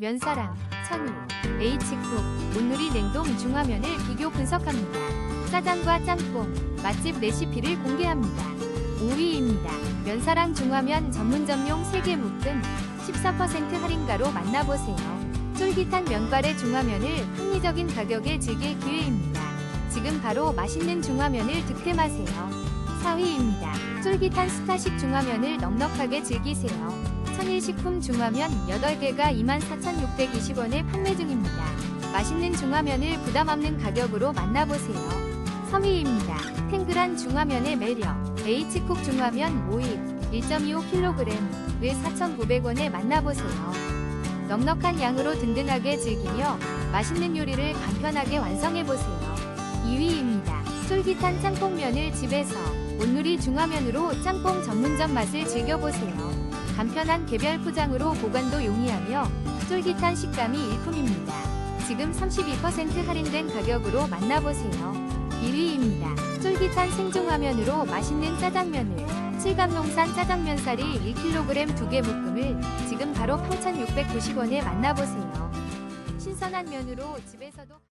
면사랑, 천우, H쿡, 온누리 냉동 중화면을 비교 분석합니다. 짜장과 짬뽕, 맛집 레시피를 공개합니다. 5위입니다. 면사랑 중화면 전문점용 3개 묶음 14% 할인가로 만나보세요. 쫄깃한 면발의 중화면을 합리적인 가격에 즐길 기회입니다. 지금 바로 맛있는 중화면을 득템하세요. 4위입니다. 쫄깃한 스타식 중화면을 넉넉하게 즐기세요. 천일식품 중화면 8개가 24,620원에 판매 중입니다. 맛있는 중화면을 부담 없는 가격으로 만나보세요. 3위입니다. 탱글한 중화면의 매력. H쿡 중화면 5입 1.25kg을 4,900원에 만나보세요. 넉넉한 양으로 든든하게 즐기며 맛있는 요리를 간편하게 완성해보세요. 2위입니다. 쫄깃한 짬뽕면을 집에서 온누리 중화면으로 짬뽕 전문점 맛을 즐겨보세요. 간편한 개별 포장으로 보관도 용이하며 쫄깃한 식감이 일품입니다. 지금 32% 할인된 가격으로 만나보세요. 1위입니다. 쫄깃한 생중화면으로 맛있는 짜장면을 칠감농산 짜장면살이 1kg 2개 묶음을 지금 바로 8,690원에 만나보세요. 신선한 면으로 집에서도